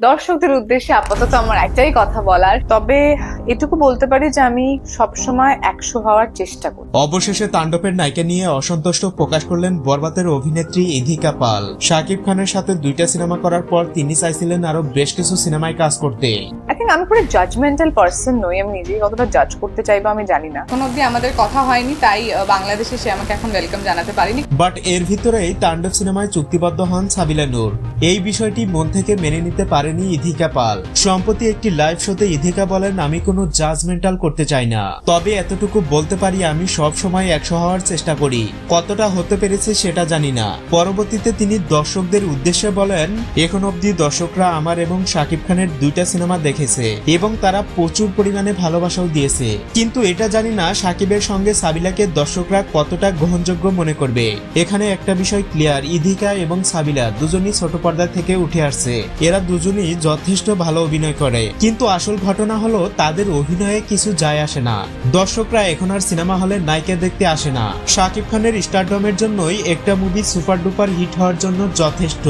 দর্শকদের উদ্দেশ্যে আপাতত আমার একটাই কথা বলার। তবে এটুকু বলতে পারি যে আমি সবসময় একশো হওয়ার চেষ্টা করি। অবশেষে তাণ্ডবের নায়িকা নিয়ে অসন্তুষ্ট প্রকাশ করলেন বরবাতের অভিনেত্রী ইধিকা পাল। শাকিব খানের সাথে দুইটা সিনেমা করার পর তিনি চাইছিলেন আরও বেশ কিছু সিনেমায় কাজ করতে। আমি পুরো জাজমেন্টাল পার্সন নই আমি নিজেই কতটা জাজ করতে চাইব আমি জানি না। এখন অব্দি আমাদের কথা হয়নি তাই বাংলাদেশে সে আমাকে এখন ওয়েলকাম জানাতে পারিনি। বাট এর ভিতরেই তাণ্ডব সিনেমায় চুক্তিবদ্ধ হন সাবিলা নূর। এই বিষয়টি মন থেকে মেনে নিতে পারেনি ইধিকা পাল। সম্প্রতি একটি লাইভ শোতে ইধিকা বলেন আমি কোনো জাজমেন্টাল করতে চাই না। তবে এতটুকু বলতে পারি আমি সব সময় একশো হওয়ার চেষ্টা করি। কতটা হতে পেরেছে সেটা জানি না। পরবর্তীতে তিনি দর্শকদের উদ্দেশ্যে বলেন, এখন অবধি দর্শকরা আমার এবং শাকিব খানের দুইটা সিনেমা দেখেছে এবং তারা প্রচুর পরিমাণে ভালোবাসাও দিয়েছে। কিন্তু এটা জানি না সাকিবের সঙ্গে সাবিলাকে দর্শকরা কতটা গ্রহণযোগ্য মনে করবে। এখানে একটা বিষয় ক্লিয়ার ইধিকা এবং সাবিলা দুজনই ছোট পর্দা থেকে উঠে আসছে। এরা দুজনই যথেষ্ট ভালো অভিনয় করে। কিন্তু আসল ঘটনা হলো, তাদের অভিনয়ে কিছু যায় আসে না। দর্শকরা এখন আর সিনেমা হলে নায়িকা দেখতে আসে না। শাকিব খানের স্টারডমের জন্যই একটা মুভি সুপার ডুপার হিট হওয়ার জন্য যথেষ্ট।